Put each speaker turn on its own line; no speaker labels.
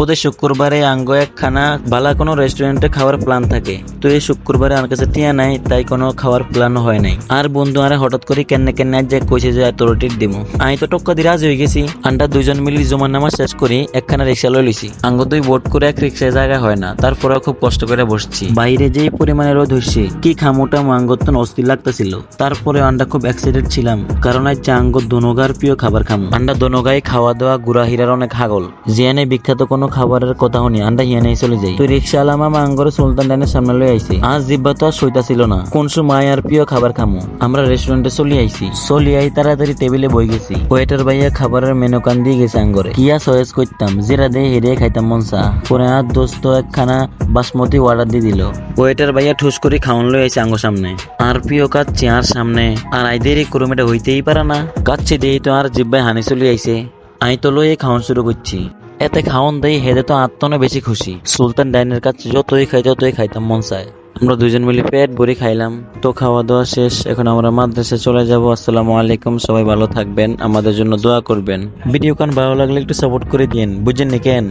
প্রতি শুক্রবারে আঙ্গ একখানা বালা কোনো রেস্টুরেন্টে খাওয়ার প্ল্যান থাকে। তো এই শুক্রবারে আমার কাছে টিয়া নাই, তাই কোনো খাওয়ার প্ল্যান হয় নাই। আর বন্ধু আরে হঠাৎ করে কেন্নে কেন্নে যে কইছে যে এত রোটির দিমু। আমি তো টক্কা দিয়ে রাজি হয়ে গেছি। আন্ডা দুজন মিলি জমার নামা শেষ করি, একখানা রিক্সা লই লইছি। আঙ্গ দুই বোট করে এক রিক্সায় জায়গা হয় না তারপরে খুব কষ্ট করে বসছি। বাইরে যেই পরিমাণে রোদ হচ্ছে কি খামোটা আঙ্গত অস্থির লাগতেছিল। তারপরে আন্ডা খুব এক্সাইটেড ছিলাম, কারণ আজ আঙ্গ দনোগার প্রিয় খাবার খামু। আন্ডা দনোগাই খাওয়া দাওয়া গুড়া অনেক হাগল। জিয়ানে বিখ্যাত কোনো খাবারের কথা হনি আন্ডা হিয়ানে চলে যাই। তো রিক্সা আলামা আঙ্গরে সুলতান ডাইনের সামনে লই আইছে। আজ জিব্বা তো আর ছিল না। কোন সময় আর প্রিয় খাবার খামু। আমরা রেস্টুরেন্টে চলি আইছি। চলি আই তাড়াতাড়ি টেবিলে বই গেছি। ওয়েটার ভাইয়া খাবারের মেনু কান দিয়ে গেছে আঙ্গরে। কিয়া সয়েস করতাম জিরা দিয়ে হেরে খাইতাম মনসা পরে আর দোস্ত একখানা বাসমতি অর্ডার দিয়ে দিল। ওয়েটার ভাইয়া ঠুস করে খাওয়ান লই আইছে আঙ্গ সামনে। আর প্রিয় কাজ চেয়ার সামনে। আর আইদের কুরুমিটা হইতেই পারে না। কাচ্ছে দিয়ে তো আর জিব্বাই হানি চলি আইছে। আই তো লই খাওয়ান শুরু করছি। এতে খাওয়ন দেই, হেদে তো আত্মনে বেশি খুশি। সুলতান ডাইনের কাছে যতই খাই যতই খাইতাম মন চায়। আমরা দুজন মিলে পেট ভরে খাইলাম। তো খাওয়া দাওয়া শেষ। এখন আমরা মাদ্রাসে চলে যাব। আসসালামু আলাইকুম। সবাই ভালো থাকবেন। আমাদের জন্য দোয়া করবেন। ভিডিও কান ভালো লাগলে একটু সাপোর্ট করে দিন বুঝেন নি কেন?